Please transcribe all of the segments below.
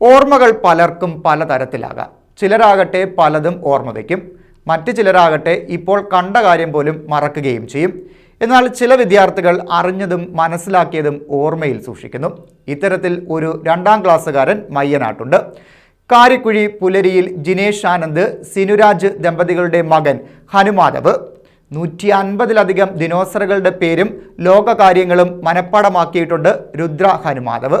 ഓർമ്മകൾ പലർക്കും പലതരത്തിലാകാം. ചിലരാകട്ടെ പലതും ഓർമ്മ വയ്ക്കും. മറ്റു ചിലരാകട്ടെ ഇപ്പോൾ കണ്ട കാര്യം പോലും മറക്കുകയും ചെയ്യും. എന്നാൽ ചില വിദ്യാർത്ഥികൾ അറിഞ്ഞതും മനസ്സിലാക്കിയതും ഓർമ്മയിൽ സൂക്ഷിക്കുന്നു. ഇത്തരത്തിൽ ഒരു രണ്ടാം ക്ലാസ്സുകാരൻ മയ്യനാട്ടുണ്ട്. കാരിക്കുഴി പുലരിയിൽ ജിനേഷ് ആനന്ദ് സിനുരാജ് ദമ്പതികളുടെ മകൻ ഹനുമാധവ്. നൂറ്റി അൻപതിലധികം ദിനോസറുകളുടെ പേരും ലോകകാര്യങ്ങളും മനഃപ്പാടമാക്കിയിട്ടുണ്ട് രുദ്ര ഹനുമാധവ്.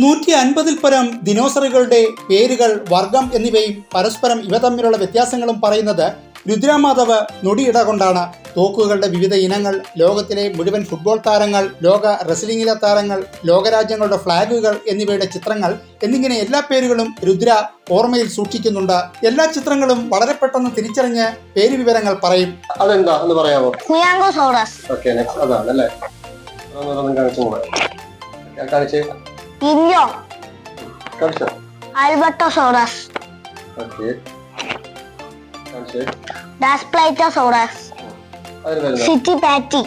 നൂറ്റി അൻപതിൽ പരം ദിനോസറുകളുടെ പേരുകൾ വർഗം എന്നിവയും പരസ്പരം ഇവ തമ്മിലുള്ള വ്യത്യാസങ്ങളും പറയുന്നത് രുദ്രാമാധവ് നൊടിയിട കൊണ്ടാണ്. തോക്കുകളുടെ വിവിധ ഇനങ്ങൾ ലോകത്തിലെ മുഴുവൻ ഫുട്ബോൾ താരങ്ങൾ ലോക റെസ്ലിംഗിലെ താരങ്ങൾ ലോകരാജ്യങ്ങളുടെ ഫ്ളാഗുകൾ എന്നിവയുടെ ചിത്രങ്ങൾ എന്നിങ്ങനെ എല്ലാ പേരുകളും രുദ്ര ഓർമ്മയിൽ സൂക്ഷിക്കുന്നുണ്ട്. എല്ലാ ചിത്രങ്ങളും വളരെ പെട്ടെന്ന് തിരിച്ചറിഞ്ഞ് പേര് വിവരങ്ങൾ പറയും. അതെന്താ? എന്ന് പറയാമോ? കുയാങ്കോസോറസ് ഓക്കെ നെക്സ്റ്റ് അതാണ് അല്ലേ? അതൊന്നും കാണിച്ചു. ഓക്കെ. കാണിച്ചേ. ഡാസ്പ്ലൈറ്റോസോറസ്. സിറ്റി പാറ്റി.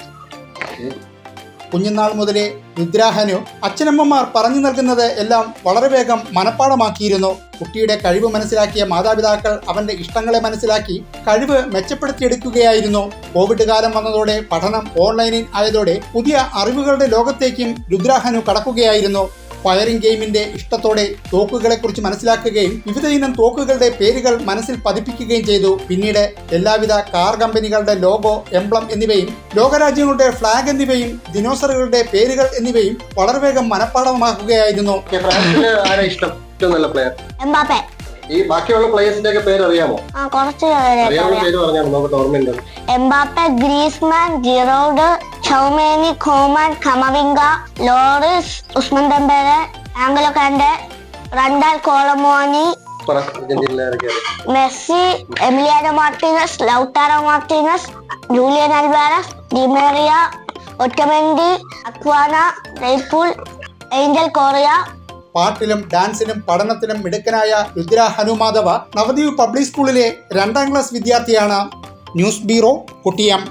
കുഞ്ഞുനാൾ മുതലേ നിദ്രാഹനു അച്ഛനമ്മമാർ പറഞ്ഞു നൽകുന്നത് എല്ലാം വളരെ വേഗം മനഃപ്പാടമാക്കിയിരുന്നു കുട്ടിയുടെ കഴിവ് മനസ്സിലാക്കിയ മാതാപിതാക്കൾ അവന്റെ ഇഷ്ടങ്ങളെ മനസ്സിലാക്കി കഴിവ് മെച്ചപ്പെടുത്തിയെടുക്കുകയായിരുന്നു. കോവിഡ് കാലം വന്നതോടെ പഠനം ഓൺലൈനിൽ ആയതോടെ പുതിയ അറിവുകളുടെ ലോകത്തേക്കും രുദ്രാഹനു കടക്കുകയായിരുന്നു. ഫയറിംഗ് ഗെയിമിന്റെ ഇഷ്ടത്തോടെ തോക്കുകളെക്കുറിച്ച് മനസ്സിലാക്കുകയും വിവിധ ഇനം തോക്കുകളുടെ പേരുകൾ മനസ്സിൽ പതിപ്പിക്കുകയും ചെയ്തു. പിന്നീട് എല്ലാവിധ കാർ കമ്പനികളുടെ ലോഗോ എംബ്ലം എന്നിവയും ലോകരാജ്യങ്ങളുടെ ഫ്ലാഗ് എന്നിവയും ദിനോസറുകളുടെ പേരുകൾ എന്നിവയും വളരെ വേഗം മനഃപ്പാടമാക്കുകയായിരുന്നു ഇഷ്ടം? ഏറ്റവും നല്ല പ്ലെയർ എംബാപ്പെ. ഈ ബാക്കിയുള്ള പ്ലേയേഴ്സിന്റെ ഒക്കെ പേര് അറിയാമോ? ആ കുറച്ച് പേര് പറഞ്ഞാൽ നമുക്ക് ഓർമ്മയുണ്ട്. Mbappe Griezmann Giroud Tchouameni Coman Camavinga Lloris Ousmane Dembele N'Golo Kante Randal Kolo Muani Messi Emiliano Martinez Lautaro Martinez Julian Alvarez Di Maria Otamendi Acuna റെയ്പൂൾ Angel Correa. പാട്ടിലും ഡാൻസിലും പഠനത്തിലും മിടുക്കനായ രുദ്ര ഹനുമാധവ നവദ്വീപ് പബ്ലിക് സ്കൂളിലെ രണ്ടാം ക്ലാസ് വിദ്യാർത്ഥിയാണ് ന്യൂസ് ബ്യൂറോ കുട്ടിയം.